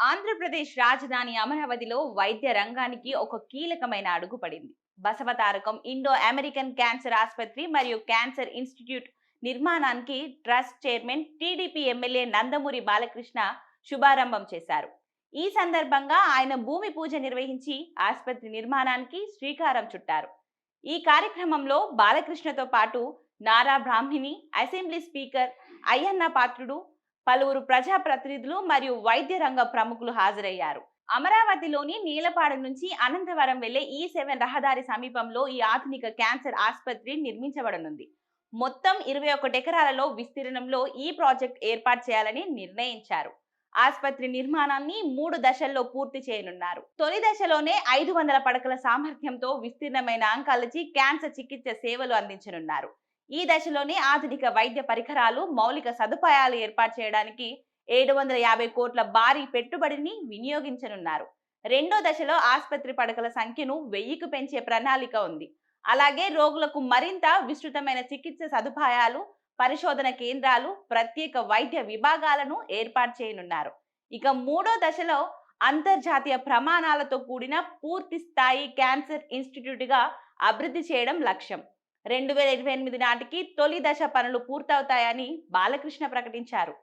ఆంధ్రప్రదేశ్ రాజధాని అమరావతిలో వైద్య రంగానికి ఒక కీలకమైన అడుగు పడింది బసవతారకం ఇండో అమెరికన్ క్యాన్సర్ ఆసుపత్రి మరియు క్యాన్సర్ ఇన్స్టిట్యూట్ నిర్మాణానికి trust chairman TDP MLA Nandamuri Balakrishna శుభారంభం చేశారు. ఈ సందర్భంగా ఆయన భూమి పూజ నిర్వహించి ఆసుపత్రి నిర్మాణానికి శ్రీకారం చుట్టారు. ఈ కార్యక్రమంలో బాలకృష్ణతో పాటు నారా బ్రాహ్మిణి అసెంబ్లీ స్పీకర్ అయ్యన్న పాత్రుడు పలువురు ప్రజాప్రతినిధులు మరియు వైద్య రంగ ప్రముఖులు హాజరయ్యారు. అమరావతిలోని నీలపాడు నుంచి అనంతవరం వెళ్ళే ఈ సెవెన్ రహదారి సమీపంలో ఈ ఆధునిక క్యాన్సర్ ఆసుపత్రి నిర్మించబడనుంది. మొత్తం ఇరవై ఒకటి ఎకరాలలో విస్తీర్ణంలో ఈ ప్రాజెక్ట్ ఏర్పాటు చేయాలని నిర్ణయించారు. ఆసుపత్రి నిర్మాణాన్ని మూడు దశల్లో పూర్తి చేయనున్నారు. తొలి దశలోనే ఐదు వందల పడకల సామర్థ్యంతో విస్తీర్ణమైన అంకాలజీ క్యాన్సర్ చికిత్స సేవలు అందించనున్నారు. ఈ దశలోనే ఆధునిక వైద్య పరికరాలు మౌలిక సదుపాయాలు ఏర్పాటు చేయడానికి ఏడు వందల యాభై కోట్ల భారీ పెట్టుబడిని వినియోగించనున్నారు. రెండో దశలో ఆసుపత్రి పడకల సంఖ్యను వెయ్యికి పెంచే ప్రణాళిక ఉంది. అలాగే రోగులకు మరింత విస్తృతమైన చికిత్స సదుపాయాలు పరిశోధన కేంద్రాలు ప్రత్యేక వైద్య విభాగాలను ఏర్పాటు చేయనున్నారు. ఇక మూడో దశలో అంతర్జాతీయ ప్రమాణాలతో కూడిన పూర్తి స్థాయి క్యాన్సర్ ఇన్స్టిట్యూట్గా అభివృద్ధి చేయడం లక్ష్యం. రెండు వేల ఇరవై ఎనిమిది నాటికి తొలి దశ పనులు పూర్తవుతాయని బాలకృష్ణ ప్రకటించారు.